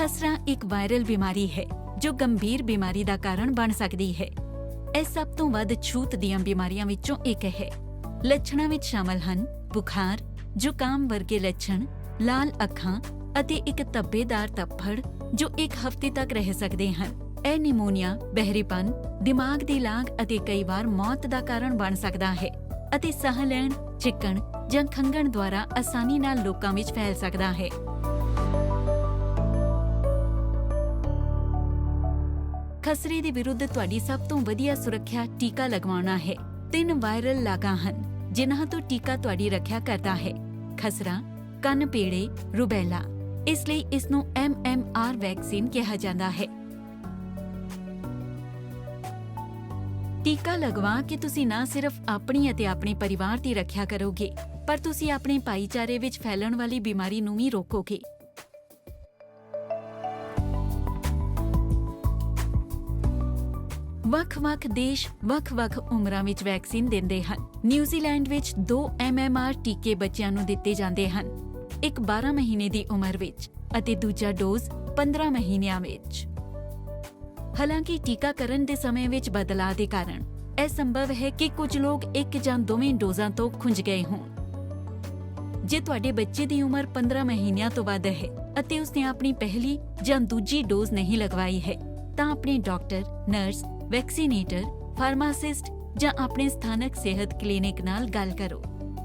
ਖਸਰਾ ਇੱਕ ਵਾਇਰਲ ਬਿਮਾਰੀ ਹੈ, ਜੋ ਗੰਭੀਰ ਬਿਮਾਰੀ ਦਾ ਕਾਰਨ ਬਣ ਸਕਦੀ ਹੈ। ਇਹ ਸਭ ਤੋਂ ਵੱਧ ਛੂਤ ਦੀਆਂ ਬਿਮਾਰੀਆਂ ਵਿੱਚੋਂ ਇੱਕ ਹੈ। ਲੱਛਣਾਂ ਵਿੱਚ ਸ਼ਾਮਲ ਹਨ, ਬੁਖਾਰ, ਜ਼ੁਕਾਮ ਵਰਗੇ ਲੱਛਣ, ਲਾਲ ਅੱਖਾਂ ਅਤੇ ਇੱਕ ਧੱਬੇਦਾਰ ਤੱਫੜ ਜੋ ਇੱਕ ਹਫ਼ਤੇ ਤੱਕ ਰਹਿ ਸਕਦੇ ਹਨ। ਇਹ ਨਿਮੋਨੀਆ, ਬਹਿਰੀਪਨ, ਦਿਮਾਗ ਦੀ ਲਾਗ ਅਤੇ ਕਈ ਵਾਰ ਮੌਤ ਦਾ ਕਾਰਨ ਬਣ ਸਕਦਾ ਹੈ ਅਤੇ ਸਾਹ ਲੈਣ, ਚਿਕਣ ਜਾਂ ਖੰਘਣ ਦੁਆਰਾ ਆਸਾਨੀ ਨਾਲ ਲੋਕਾਂ ਵਿੱਚ ਫੈਲ ਸਕਦਾ ਹੈ। ਖਸਰੇ ਦੇ ਵਿਰੁੱਧ ਤੁਹਾਡੀ ਸਭ ਤੋਂ ਵਧੀਆ ਸੁਰੱਖਿਆ ਟੀਕਾ ਲਗਵਾਉਣਾ ਹੈ। ਤਿੰਨ ਵਾਇਰਲ ਲਾਗਾਂ ਹਨ, ਜਿਨ੍ਹਾਂ ਤੋਂ ਟੀਕਾ ਤੁਹਾਡੀ ਰੱਖਿਆ ਕਰਦਾ ਹੈ। ਖਸਰਾ, ਕੰਨ ਪੀੜੇ, ਰੁਬੈਲਾ, ਇਸ ਲਈ ਇਸ ਨੂੰ MMR ਵੈਕਸੀਨ ਕਿਹਾ ਜਾਂਦਾ ਹੈ। ਟੀਕਾ ਲਗਵਾ ਕੇ ਤੁਸੀਂ ਨਾ ਸਿਰਫ ਆਪਣੀ ਅਤੇ ਆਪਣੇ ਪਰਿਵਾਰ ਦੀ ਰੱਖਿਆ ਕਰੋਗੇ, ਪਰ ਤੁਸੀਂ ਆਪਣੇ ਭਾਈਚਾਰੇ ਵਿੱਚ ਫੈਲਣ ਵਾਲੀ ਬਿਮਾਰੀ ਨੂੰ ਵੀ ਰੋਕੋਗੇ। ਵੱਖ-ਵੱਖ ਦੇਸ਼ ਵੱਖ-ਵੱਖ ਉਮਰਾਂ ਵਿੱਚ ਵੈਕਸੀਨ ਦਿੰਦੇ ਹਨ। ਨਿਊਜ਼ੀਲੈਂਡ ਵਿੱਚ 2 MMR ਟੀਕੇ ਬੱਚਿਆਂ ਨੂੰ ਦਿੱਤੇ ਜਾਂਦੇ ਹਨ। ਇੱਕ 12 ਮਹੀਨੇ ਦੀ ਉਮਰ ਵਿੱਚ ਅਤੇ ਦੂਜਾ ਡੋਜ਼ 15 ਮਹੀਨਿਆਂ ਵਿੱਚ। ਹਾਲਾਂਕਿ ਟੀਕਾਕਰਨ ਦੇ ਸਮੇਂ ਵਿੱਚ ਬਦਲਾਅ ਦੇ ਕਾਰਨ ਇਹ ਸੰਭਵ ਹੈ ਕਿ ਕੁਝ ਲੋਕ ਇੱਕ ਜਾਂ ਦੋਵੇਂ ਡੋਜ਼ਾਂ ਤੋਂ ਖੁੰਝ ਗਏ ਹੋਣ। ਜੇ ਤੁਹਾਡੇ ਬੱਚੇ ਦੀ ਉਮਰ 15 ਮਹੀਨਿਆਂ ਤੋਂ ਵੱਧ ਹੈ ਅਤੇ ਉਸਨੇ ਆਪਣੀ ਪਹਿਲੀ ਜਾਂ ਦੂਜੀ ਡੋਜ਼ ਨਹੀਂ ਲਗਵਾਈ ਹੈ ਤਾਂ ਆਪਣੇ ਡਾਕਟਰ, ਨਰਸ, ਵੈਕਸੀਨੇਟਰ, ਫਾਰਮਾਸਿਸਟ ਜਾਂ ਆਪਣੇ ਸਥਾਨਕ ਸਿਹਤ ਕਲੀਨਿਕ ਨਾਲ ਗੱਲ ਕਰੋ।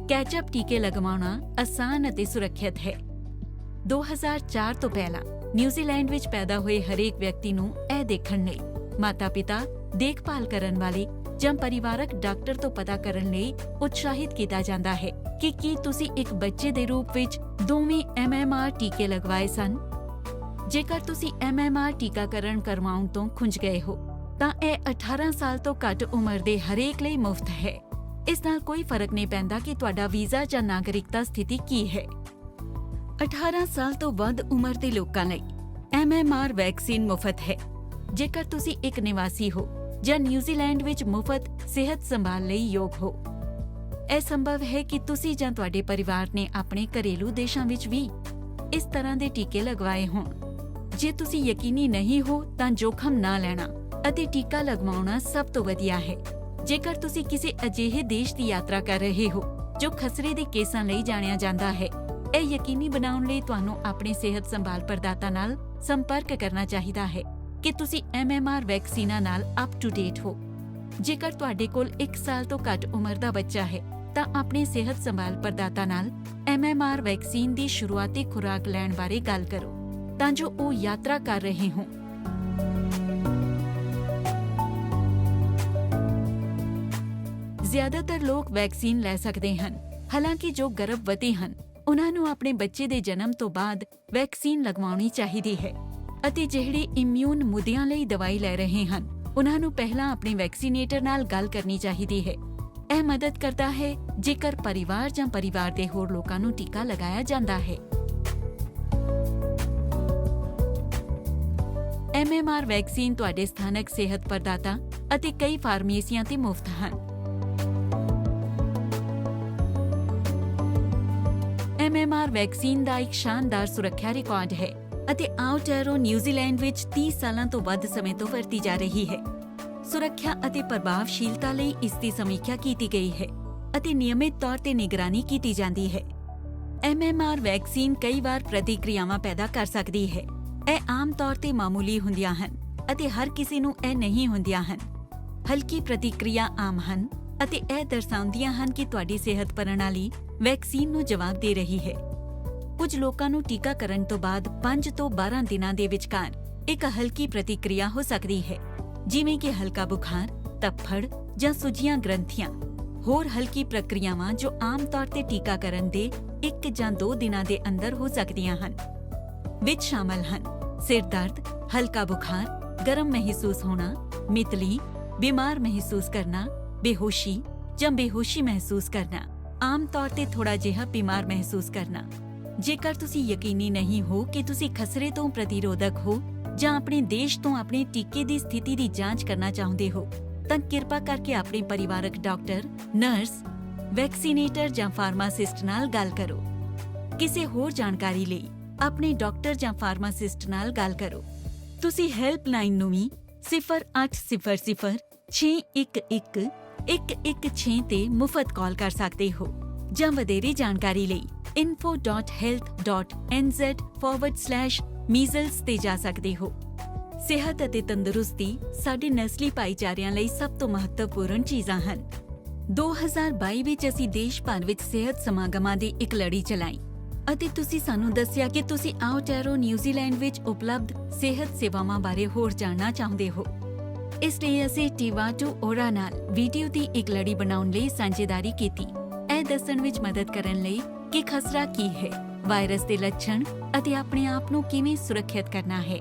ਕੈਚਅਪ ਟੀਕੇ ਲਗਵਾਉਣਾ ਆਸਾਨ ਅਤੇ ਸੁਰੱਖਿਅਤ ਹੈ। 2004 ਤੋਂ ਪਹਿਲਾਂ ਨਿਊਜ਼ੀਲੈਂਡ ਵਿੱਚ ਪੈਦਾ ਹੋਏ ਹਰੇਕ ਵਿਅਕਤੀ ਨੂੰ ਇਹ ਦੇਖਣ ਲਈ ਮਾਤਾ-ਪਿਤਾ, ਦੇਖਭਾਲ ਕਰਨ ਵਾਲੇ ਜਾਂ ਪਰਿਵਾਰਕ ਡਾਕਟਰ ਤੋਂ ਪਤਾ ਕਰਨ ਲਈ ਉਤਸ਼ਾਹਿਤ ਕੀਤਾ ਜਾਂਦਾ ਹੈ ਕਿ ਕੀ ਤੁਸੀਂ ਇੱਕ ਬੱਚੇ ਦੇ ਰੂਪ ਵਿੱਚ ਦੋਵੇਂ MMR ਟੀਕੇ ਲਗਵਾਏ ਸਨ। ਜੇਕਰ ਤੁਸੀਂ MMR ਟੀਕਾਕਰਨ ਕਰਵਾਉਣ ਤੋਂ ਖੁੰਝ ਗਏ ਹੋ ਤਾਂ ਇਹ 18 ਸਾਲ ਤੋਂ ਘੱਟ ਉਮਰ ਦੇ ਹਰੇਕ ਲਈ ਮੁਫਤ ਹੈ। ਇਸ ਨਾਲ ਕੋਈ ਫ਼ਰਕ ਨਹੀਂ ਪੈਂਦਾ ਕਿ ਤੁਹਾਡਾ ਵੀਜ਼ਾ ਜਾਂ ਨਾਗਰਿਕਤਾ ਸਥਿਤੀ ਕੀ ਹੈ। 18 ਸਾਲ ਤੋਂ ਵੱਧ ਉਮਰ ਦੇ ਲੋਕਾਂ ਲਈ MMR ਵੈਕਸੀਨ ਮੁਫਤ ਹੈ। ਜੇਕਰ ਤੁਸੀਂ ਇੱਕ ਨਿਵਾਸੀ ਹੋ ਜਾਂ ਨਿਊਜ਼ੀਲੈਂਡ ਵਿੱਚ ਮੁਫਤ ਸਿਹਤ ਸੰਭਾਲ ਲਈ ਯੋਗ ਹੋ। ਇਹ ਸੰਭਵ ਹੈ ਕਿ ਤੁਸੀਂ ਜਾਂ ਤੁਹਾਡੇ ਪਰਿਵਾਰ ਨੇ ਆਪਣੇ ਘਰੇਲੂ ਦੇਸ਼ਾਂ ਵਿੱਚ ਵੀ ਇਸ ਤਰ੍ਹਾਂ ਦੇ ਟੀਕੇ ਲਗਵਾਏ ਹੋਣ। ਜੇ ਤੁਸੀਂ ਯਕੀਨੀ ਨਹੀਂ ਹੋ ਤਾਂ ਜੋਖਮ ਨਾ ਲੈਣਾ ਅਤੇ ਟੀਕਾ ਲਗਵਾਉਣਾ ਸਭ ਤੋਂ ਵਧੀਆ ਹੈ। ਜੇਕਰ ਤੁਸੀਂ ਕਿਸੇ ਅਜਿਹੇ ਦੇਸ਼ ਦੀ ਯਾਤਰਾ ਕਰ ਰਹੇ ਹੋ ਜੋ ਖਸਰੇ ਦੇ ਕੇਸਾਂ ਲਈ ਜਾਣਿਆ ਜਾਂਦਾ ਹੈ, ਇਹ ਯਕੀਨੀ ਬਣਾਉਣ ਲਈ ਤੁਹਾਨੂੰ ਆਪਣੇ ਸਿਹਤ ਸੰਭਾਲ ਪ੍ਰਦਾਤਾ ਨਾਲ ਸੰਪਰਕ ਕਰਨਾ ਚਾਹੀਦਾ ਹੈ ਕਿ ਤੁਸੀਂ MMR ਵੈਕਸੀਨਾਂ ਨਾਲ ਅਪ ਟੂ ਡੇਟ ਹੋ। ਜੇਕਰ ਤੁਹਾਡੇ ਕੋਲ 1 ਸਾਲ ਤੋਂ ਘੱਟ ਉਮਰ ਦਾ ਬੱਚਾ ਹੈ ਤਾਂ ਆਪਣੇ ਸਿਹਤ ਸੰਭਾਲ ਪ੍ਰਦਾਤਾ ਨਾਲ MMR ਵੈਕਸੀਨ ਦੀ ਸ਼ੁਰੂਆਤੀ ਖੁਰਾਕ ਲੈਣ ਬਾਰੇ ਗੱਲ ਕਰੋ ਤਾਂ ਜੋ ਉਹ ਯਾਤਰਾ ਕਰ ਰਹੇ ਹੋਣ। ਜ਼ਿਆਦਾਤਰ ਲੋਕ ਵੈਕਸੀਨ ਲੈ ਸਕਦੇ ਹਨ ਹਾਲਾਂਕਿ ਜੋ ਗਰਭਵਤੀ ਹਨ ਉਹਨਾਂ ਨੂੰ ਆਪਣੇ ਬੱਚੇ ਦੇ ਜਨਮ ਤੋਂ ਬਾਅਦ ਵੈਕਸੀਨ ਲਗਵਾਉਣੀ ਚਾਹੀਦੀ ਹੈ ਅਤੇ ਜਿਹੜੇ ਇਮਿਊਨ ਮੁੱਦਿਆਂ ਲਈ ਦਵਾਈ ਲੈ ਰਹੇ ਹਨ ਉਹਨਾਂ ਨੂੰ ਪਹਿਲਾਂ ਆਪਣੇ ਵੈਕਸੀਨੇਟਰ ਨਾਲ ਗੱਲ ਕਰਨੀ ਚਾਹੀਦੀ ਹੈ ਇਹ ਮਦਦ ਕਰਦਾ ਹੈ ਜੇਕਰ ਪਰਿਵਾਰ ਜਾਂ ਪਰਿਵਾਰ ਦੇ ਹੋਰ ਲੋਕਾਂ ਨੂੰ ਟੀਕਾ ਲਗਾਇਆ ਜਾਂਦਾ ਹੈ MMR ਵੈਕਸੀਨ ਤੁਹਾਡੇ ਸਥਾਨਕ ਸਿਹਤ ਪ੍ਰਦਾਤਾ ਅਤੇ ਕਈ ਫਾਰਮੇਸੀਆਂ ਤੇ ਮੁਫਤ ਹਨ MMR ਵੈਕਸੀਨ ਦਾ ਇੱਕ ਸ਼ਾਨਦਾਰ ਸੁਰੱਖਿਆ ਰਿਕਾਰਡ ਹੈ ਅਤੇ ਆਊਟੈਰੋ ਨਿਊਜ਼ੀਲੈਂਡ ਵਿੱਚ 30 ਸਾਲਾਂ ਤੋਂ ਵੱਧ ਸਮੇਂ ਤੋਂ ਵਰਤੀ ਜਾ ਰਹੀ ਹੈ। ਸੁਰੱਖਿਆ ਅਤੇ ਪ੍ਰਭਾਵਸ਼ੀਲਤਾ ਲਈ ਇਸ ਦੀ ਸਮੀਖਿਆ ਕੀਤੀ ਗਈ ਹੈ ਅਤੇ ਨਿਯਮਿਤ ਤੌਰ ਤੇ ਨਿਗਰਾਨੀ ਕੀਤੀ ਜਾਂਦੀ ਹੈ। MMR ਵੈਕਸੀਨ ਕਈ ਵਾਰ ਪ੍ਰਤੀਕ੍ਰਿਆਵਾਂ ਪੈਦਾ ਕਰ ਸਕਦੀ ਹੈ। ਇਹ ਆਮ ਤੌਰ ਤੇ ਮਾਮੂਲੀ ਹੁੰਦੀਆਂ ਹਨ ਅਤੇ ਹਰ ਕਿਸੇ ਨੂੰ ਇਹ ਨਹੀਂ ਹੁੰਦੀਆਂ ਹਨ। ਹਲਕੀ ਪ੍ਰਤੀਕ੍ਰਿਆ ਆਮ ਹਨ। ਅਤੇ ਇਹ ਦਰਸਾਉਂਦੀਆਂ ਹਨ ਕਿ ਤੁਹਾਡੀ ਸਿਹਤ ਪ੍ਰਣਾਲੀ ਵੈਕਸੀਨ ਨੂੰ ਜਵਾਬ ਦੇ ਰਹੀ ਹੈ। ਕੁਝ ਲੋਕਾਂ ਨੂੰ ਟੀਕਾਕਰਨ ਤੋਂ ਬਾਅਦ 5 ਤੋਂ 12 ਦਿਨਾਂ ਦੇ ਵਿਚਕਾਰ ਇੱਕ ਹਲਕੀ ਪ੍ਰਤੀਕ੍ਰਿਆ ਹੋ ਸਕਦੀ ਹੈ। ਜਿਵੇਂ ਕਿ ਹਲਕਾ ਬੁਖਾਰ, ਤੱਫੜ ਜਾਂ ਸੁਜੀਆਂ ਗ੍ਰੰਥੀਆਂ। ਹੋਰ ਹਲਕੀ ਪ੍ਰਕਿਰਿਆਵਾਂ ਜੋ ਆਮ ਤੌਰ ਤੇ ਟੀਕਾਕਰਨ ਦੇ 1 ਜਾਂ 2 ਦਿਨਾਂ ਦੇ ਅੰਦਰ ਹੋ ਸਕਦੀਆਂ ਹਨ ਵਿੱਚ ਸ਼ਾਮਲ ਹਨ। ਸਿਰ ਦਰਦ, ਹਲਕਾ ਬੁਖਾਰ, ਗਰਮ ਮਹਿਸੂਸ ਹੋਣਾ, ਮਿਤਲੀ, ਬਿਮਾਰ ਮਹਿਸੂਸ ਕਰਨਾ, ਬੇਹੋਸ਼ੀ ਜਾਂ ਬੇਹੋਸ਼ੀ ਮਹਿਸੂਸ ਕਰਨਾ, ਆਮ ਤੌਰ ਤੇ ਥੋੜਾ ਜਿਹਾ ਬਿਮਾਰ ਮਹਿਸੂਸ ਕਰਨਾ। ਜੇਕਰ ਤੁਸੀਂ ਯਕੀਨੀ ਨਹੀਂ ਹੋ ਕਿ ਤੁਸੀਂ ਖਸਰੇ ਤੋਂ ਪ੍ਰਤੀਰੋਧਕ ਹੋ ਜਾਂ ਆਪਣੇ ਦੇਸ਼ ਤੋਂ ਆਪਣੇ ਟੀਕੇ ਦੀ ਸਥਿਤੀ ਦੀ ਜਾਂਚ ਕਰਨਾ ਚਾਹੁੰਦੇ ਹੋ ਤਾਂ ਕਿਰਪਾ ਕਰਕੇ ਆਪਣੇ ਪਰਿਵਾਰਕ ਡਾਕਟਰ, ਨਰਸ, ਵੈਕਸੀਨੇਟਰ ਜਾਂ ਫਾਰਮਾਸਿਸਟ ਨਾਲ ਗੱਲ ਕਰੋ। ਕਿਸੇ ਹੋਰ ਜਾਣਕਾਰੀ ਲਈ ਆਪਣੇ ਡਾਕਟਰ ਜਾਂ ਫਾਰਮਾਸਿਸਟ ਨਾਲ ਗੱਲ ਕਰੋ ਤੁਸੀਂ ਹੈਲਪਲਾਈਨ ਨੂੰ ਵੀ 0800 611 116 ਤੇ ਮੁਫਤ ਕਾਲ ਕਰ ਸਕਦੇ ਹੋ। ਜਾਂ ਵਧੇਰੇ ਜਾਣਕਾਰੀ ਲਈ info.health.nz/measles ਤੇ ਜਾ ਸਕਦੇ ਹੋ। ਸਿਹਤ ਅਤੇ ਤੰਦਰੁਸਤੀ ਸਾਡੇ ਨਸਲੀ ਭਾਈਚਾਰਿਆਂ ਲਈ ਸਭ ਤੋਂ ਮਹੱਤਵਪੂਰਨ ਚੀਜ਼ਾਂ ਹਨ। 2022 ਵਿੱਚ ਅਸੀਂ ਦੇਸ਼ ਭਰ ਵਿੱਚ ਸਿਹਤ ਸਮਾਗਮਾਂ ਦੀ ਇੱਕ ਲੜੀ ਚਲਾਈ ਅਤੇ ਤੁਸੀਂ ਸਾਨੂੰ ਦੱਸਿਆ ਕਿ ਤੁਸੀਂ ਆਊਟੈਰੋ ਨਿਊਜ਼ੀਲੈਂਡ ਵਿੱਚ ਉਪਲਬਧ ਸਿਹਤ ਸੇਵਾਵਾਂ ਬਾਰੇ ਹੋਰ ਜਾਣਨਾ ਚਾਹੁੰਦੇ ਹੋ। ਇਸ ਲਈ ਅਸੀਂ ਟੀਵਾਟੂ ਓਰਾ ਨਾਲ ਵੀਡੀਓ ਦੀ ਇੱਕ ਲੜੀ ਬਣਾਉਣ ਲਈ ਸਾਂਝੇਦਾਰੀ ਕੀਤੀ। ਇਹ ਦੱਸਣ ਵਿੱਚ ਮਦਦ ਕਰਨ ਲਈ ਕਿ ਖਸਰਾ ਕੀ ਹੈ, ਵਾਇਰਸ ਦੇ ਲੱਛਣ ਅਤੇ ਆਪਣੇ ਆਪ ਨੂੰ ਕਿਵੇਂ ਸੁਰੱਖਿਅਤ ਕਰਨਾ ਹੈ।